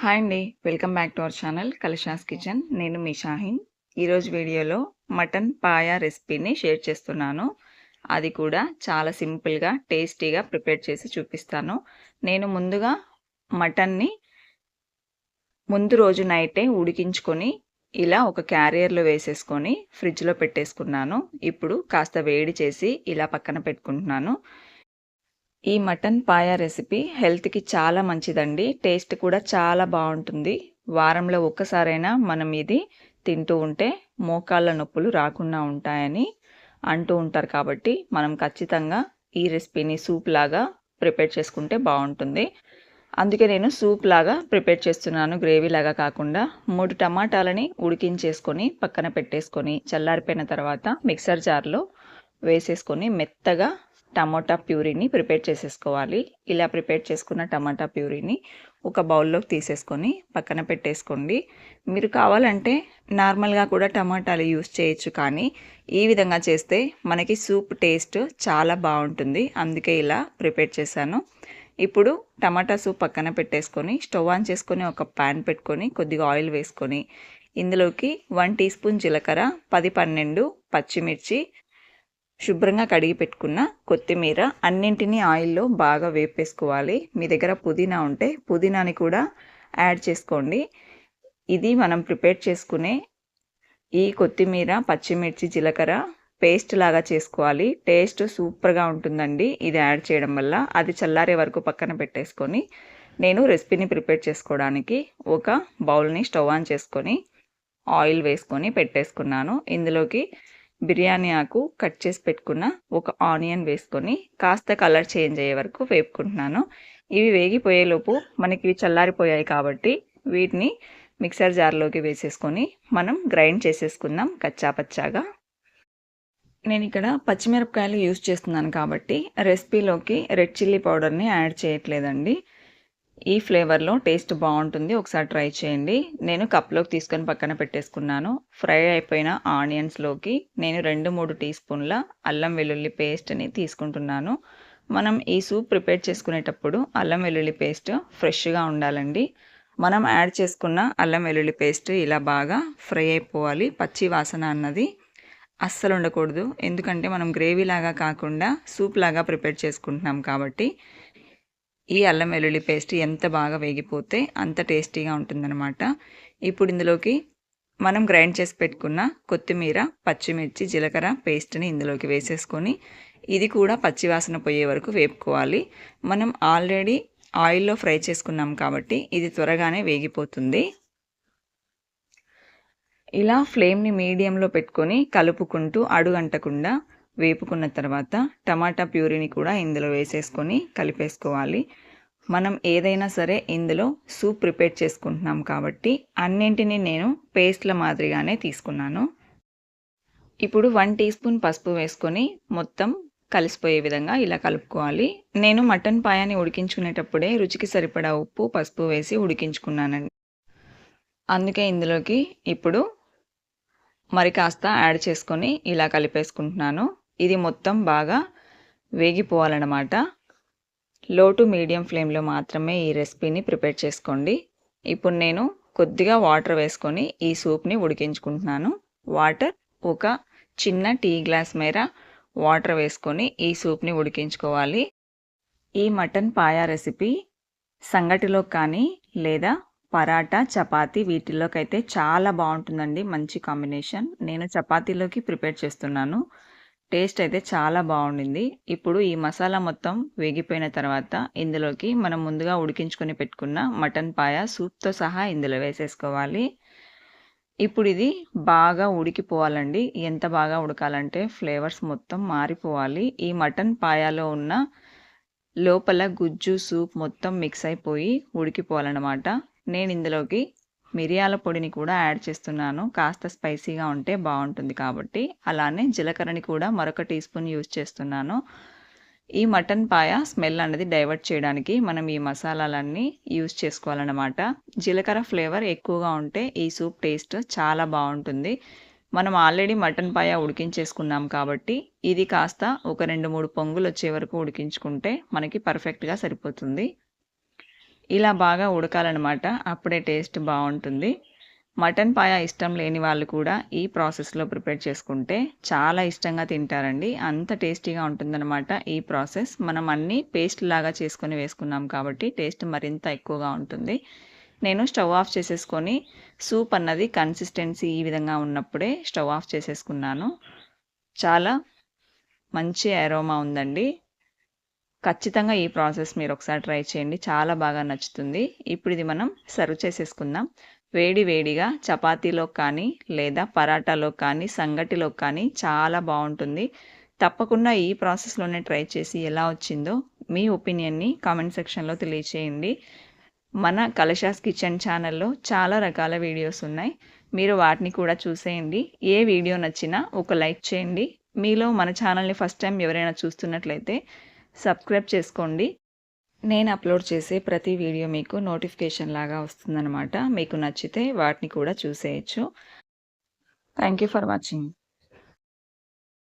Hi అండి. Welcome back to our channel Kalisha's kitchen. నేను మీ షాహిన్. ఈరోజు వీడియోలో మటన్ పాయా రెసిపీని షేర్ చేస్తున్నాను. అది కూడా చాలా సింపుల్గా టేస్టీగా ప్రిపేర్ చేసి చూపిస్తాను. నేను ముందుగా మటన్ని ముందు రోజు నైటే ఉడికించుకొని ఇలా ఒక క్యారియర్లో వేసేసుకొని ఫ్రిడ్జ్లో పెట్టేసుకున్నాను. ఇప్పుడు కాస్త వేడి చేసి ఇలా పక్కన పెట్టుకుంటున్నాను. ఈ మటన్ పాయా రెసిపీ హెల్త్కి చాలా మంచిదండి. టేస్ట్ కూడా చాలా బాగుంటుంది. వారంలో ఒక్కసారైనా మనం ఇది తింటూ ఉంటే మోకాళ్ళ నొప్పులు రాకుండా ఉంటాయని అంటూ ఉంటారు కాబట్టి మనం ఖచ్చితంగా ఈ రెసిపీని సూప్ లాగా ప్రిపేర్ చేసుకుంటే బాగుంటుంది. అందుకే నేను సూప్ లాగా ప్రిపేర్ చేస్తున్నాను. గ్రేవీ లాగా కాకుండా మూడు టమాటాలని ఉడికించేసుకొని పక్కన పెట్టేసుకొని చల్లారిపోయిన తర్వాత మిక్సర్ జార్లో వేసేసుకొని మెత్తగా టమాటా ప్యూరీని ప్రిపేర్ చేసేసుకోవాలి. ఇలా ప్రిపేర్ చేసుకున్న టమాటా ప్యూరీని ఒక బౌల్లోకి తీసేసుకొని పక్కన పెట్టేసుకోండి. మీరు కావాలంటే నార్మల్గా కూడా టమాటాలు యూస్ చేయొచ్చు కానీ ఈ విధంగా చేస్తే మనకి సూప్ టేస్ట్ చాలా బాగుంటుంది. అందుకే ఇలా ప్రిపేర్ చేశాను. ఇప్పుడు టమాటా సూప్ పక్కన పెట్టేసుకొని స్టవ్ ఆన్ చేసుకొని ఒక ప్యాన్ పెట్టుకొని కొద్దిగా ఆయిల్ వేసుకొని ఇందులోకి వన్ టీ స్పూన్ జీలకర్ర పది పన్నెండు పచ్చిమిర్చి శుభ్రంగా కడిగి పెట్టుకున్న కొత్తిమీర అన్నింటినీ ఆయిల్లో బాగా వేపేసుకోవాలి. మీ దగ్గర పుదీనా ఉంటే పుదీనాని కూడా యాడ్ చేసుకోండి. ఇది మనం ప్రిపేర్ చేసుకునే ఈ కొత్తిమీర పచ్చిమిర్చి జీలకర్ర పేస్ట్ లాగా చేసుకోవాలి. టేస్ట్ సూపర్గా ఉంటుందండి ఇది యాడ్ చేయడం వల్ల. అది చల్లారే వరకు పక్కన పెట్టేసుకొని నేను రెసిపీని ప్రిపేర్ చేసుకోవడానికి ఒక బౌల్ని స్టవ్ ఆన్ చేసుకొని ఆయిల్ వేసుకొని పెట్టేసుకున్నాను. ఇందులోకి బిర్యానీ ఆకు కట్ చేసి పెట్టుకున్న ఒక ఆనియన్ వేసుకొని కాస్త కలర్ చేంజ్ అయ్యే వరకు వేపుకుంటున్నాను. ఇవి వేగిపోయేలోపు మనకి ఇవి చల్లారిపోయాయి కాబట్టి వీటిని మిక్సర్ జార్లోకి వేసేసుకొని మనం గ్రైండ్ చేసేసుకుందాం కచ్చా పచ్చాగా నేను ఇక్కడ పచ్చిమిరపకాయలు యూజ్ చేస్తున్నాను కాబట్టి రెసిపీలోకి రెడ్ చిల్లీ పౌడర్ని యాడ్ చేయట్లేదండి. ఈ ఫ్లేవర్లో టేస్ట్ బాగుంటుంది. ఒకసారి ట్రై చేయండి. నేను కప్లోకి తీసుకొని పక్కన పెట్టేసుకున్నాను. ఫ్రై అయిపోయిన ఆనియన్స్లోకి నేను రెండు మూడు టీ స్పూన్ల అల్లం వెల్లుల్లి పేస్ట్ని తీసుకుంటున్నాను. మనం ఈ సూప్ ప్రిపేర్ చేసుకునేటప్పుడు అల్లం వెల్లుల్లి పేస్ట్ ఫ్రెష్గా ఉండాలండి. మనం యాడ్ చేసుకున్న అల్లం వెల్లుల్లి పేస్ట్ ఇలా బాగా ఫ్రై అయిపోవాలి. పచ్చి వాసన అన్నది అస్సలు ఉండకూడదు. ఎందుకంటే మనం గ్రేవీ లాగా కాకుండా సూప్ లాగా ప్రిపేర్ చేసుకుంటున్నాం కాబట్టి ఈ అల్లం వెల్లుల్లి పేస్ట్ ఎంత బాగా వేగిపోతే అంత టేస్టీగా ఉంటుందన్నమాట. ఇప్పుడు ఇందులోకి మనం గ్రైండ్ చేసి పెట్టుకున్న కొత్తిమీర పచ్చిమిర్చి జీలకర్ర పేస్ట్ని ఇందులోకి వేసేసుకొని ఇది కూడా పచ్చివాసన పోయే వరకు వేపుకోవాలి. మనం ఆల్రెడీ ఆయిల్లో ఫ్రై చేసుకున్నాం కాబట్టి ఇది త్వరగానే వేగిపోతుంది. ఇలా ఫ్లేమ్ని మీడియంలో పెట్టుకొని కలుపుకుంటూ అడుగంటకుండా వేపుకున్న తర్వాత టమాటా ప్యూరీని కూడా ఇందులో వేసేసుకొని కలిపేసుకోవాలి. మనం ఏదైనా సరే ఇందులో సూప్ ప్రిపేర్ చేసుకుంటున్నాం కాబట్టి అన్నింటినీ నేను పేస్ట్ల మాదిరిగానే తీసుకున్నాను. ఇప్పుడు వన్ టీ స్పూన్ పసుపు వేసుకొని మొత్తం కలిసిపోయే విధంగా ఇలా కలుపుకోవాలి. నేను మటన్ పాయాని ఉడికించుకునేటప్పుడే రుచికి సరిపడా ఉప్పు పసుపు వేసి ఉడికించుకున్నానండి. అందుకే ఇందులోకి ఇప్పుడు మరి కాస్త యాడ్ చేసుకొని ఇలా కలిపేసుకుంటున్నాను. ఇది మొత్తం బాగా వేగిపోవాలన్నమాట. లో టు మీడియం ఫ్లేమ్లో మాత్రమే ఈ రెసిపీని ప్రిపేర్ చేసుకోండి. ఇప్పుడు నేను కొద్దిగా వాటర్ వేసుకొని ఈ సూప్ని ఉడికించుకుంటున్నాను. వాటర్ ఒక చిన్న టీ గ్లాస్ మేర వాటర్ వేసుకొని ఈ సూప్ని ఉడికించుకోవాలి. ఈ మటన్ పాయా రెసిపీ సంగటిలో కానీ లేదా పరాటా చపాతీ వీటిల్లోకైతే చాలా బాగుంటుందండి. మంచి కాంబినేషన్. నేను చపాతీలోకి ప్రిపేర్ చేస్తున్నాను. టేస్ట్ అయితే చాలా బాగుండింది. ఇప్పుడు ఈ మసాలా మొత్తం వేగిపోయిన తర్వాత ఇందులోకి మనం ముందుగా ఉడికించుకొని పెట్టుకున్న మటన్ పాయ సూప్తో సహా ఇందులో వేసేసుకోవాలి. ఇప్పుడు ఇది బాగా ఉడికిపోవాలండి. ఎంత బాగా ఉడకాలంటే ఫ్లేవర్స్ మొత్తం మారిపోవాలి. ఈ మటన్ పాయాలో ఉన్న లోపల గుజ్జు సూప్ మొత్తం మిక్స్ అయిపోయి ఉడికిపోవాలన్నమాట. నేను ఇందులోకి మిరియాల పొడిని కూడా యాడ్ చేస్తున్నాను. కాస్త స్పైసీగా ఉంటే బాగుంటుంది కాబట్టి. అలానే జీలకర్రని కూడా మరొక టీ స్పూన్ యూజ్ చేస్తున్నాను. ఈ మటన్ పాయ స్మెల్ అనేది డైవర్ట్ చేయడానికి మనం ఈ మసాలాలన్నీ యూజ్ చేసుకోవాలన్నమాట. జీలకర్ర ఫ్లేవర్ ఎక్కువగా ఉంటే ఈ సూప్ టేస్ట్ చాలా బాగుంటుంది. మనం ఆల్రెడీ మటన్ పాయ ఉడికించేసుకున్నాం కాబట్టి ఇది కాస్త ఒక రెండు మూడు పొంగులు వచ్చే వరకు ఉడికించుకుంటే మనకి పర్ఫెక్ట్గా సరిపోతుంది. ఇలా బాగా ఉడకాలన్నమాట. అప్పుడే టేస్ట్ బాగుంటుంది. మటన్ పాయ ఇష్టం లేని వాళ్ళు కూడా ఈ ప్రాసెస్లో ప్రిపేర్ చేసుకుంటే చాలా ఇష్టంగా తింటారండి. అంత టేస్టీగా ఉంటుందన్నమాట ఈ ప్రాసెస్. మనం అన్నీ పేస్ట్ లాగా చేసుకొని వేసుకున్నాం కాబట్టి టేస్ట్ మరింత ఎక్కువగా ఉంటుంది. నేను స్టవ్ ఆఫ్ చేసేసుకొని సూప్ అన్నది కన్సిస్టెన్సీ ఈ విధంగా ఉన్నప్పుడే స్టవ్ ఆఫ్ చేసేసుకున్నాను. చాలా మంచి అరోమా ఉందండి. ఖచ్చితంగా ఈ ప్రాసెస్ మీరు ఒకసారి ట్రై చేయండి. చాలా బాగా నచ్చుతుంది. ఇప్పుడు ఇది మనం సర్వ్ చేసేసుకుందాం. వేడి వేడిగా చపాతీలో కానీ లేదా పరాటాలో కానీ సంగటిలో కానీ చాలా బాగుంటుంది. తప్పకుండా ఈ ప్రాసెస్లోనే ట్రై చేసి ఎలా వచ్చిందో మీ ఒపీనియన్ని కామెంట్ సెక్షన్లో తెలియచేయండి. మన కలశాస్ కిచెన్ ఛానల్లో చాలా రకాల వీడియోస్ ఉన్నాయి. మీరు వాటిని కూడా చూసేయండి. ఏ వీడియో నచ్చినా ఒక లైక్ చేయండి. మీలో మన ఛానల్ని ఫస్ట్ టైం ఎవరైనా చూస్తున్నట్లయితే సబ్స్క్రైబ్ చేసుకోండి. నేను అప్లోడ్ చేసే ప్రతి వీడియో మీకు నోటిఫికేషన్ లాగా వస్తుందన్నమాట. మీకు నచ్చితే వాటిని కూడా చూసేయచ్చు. Thank you for watching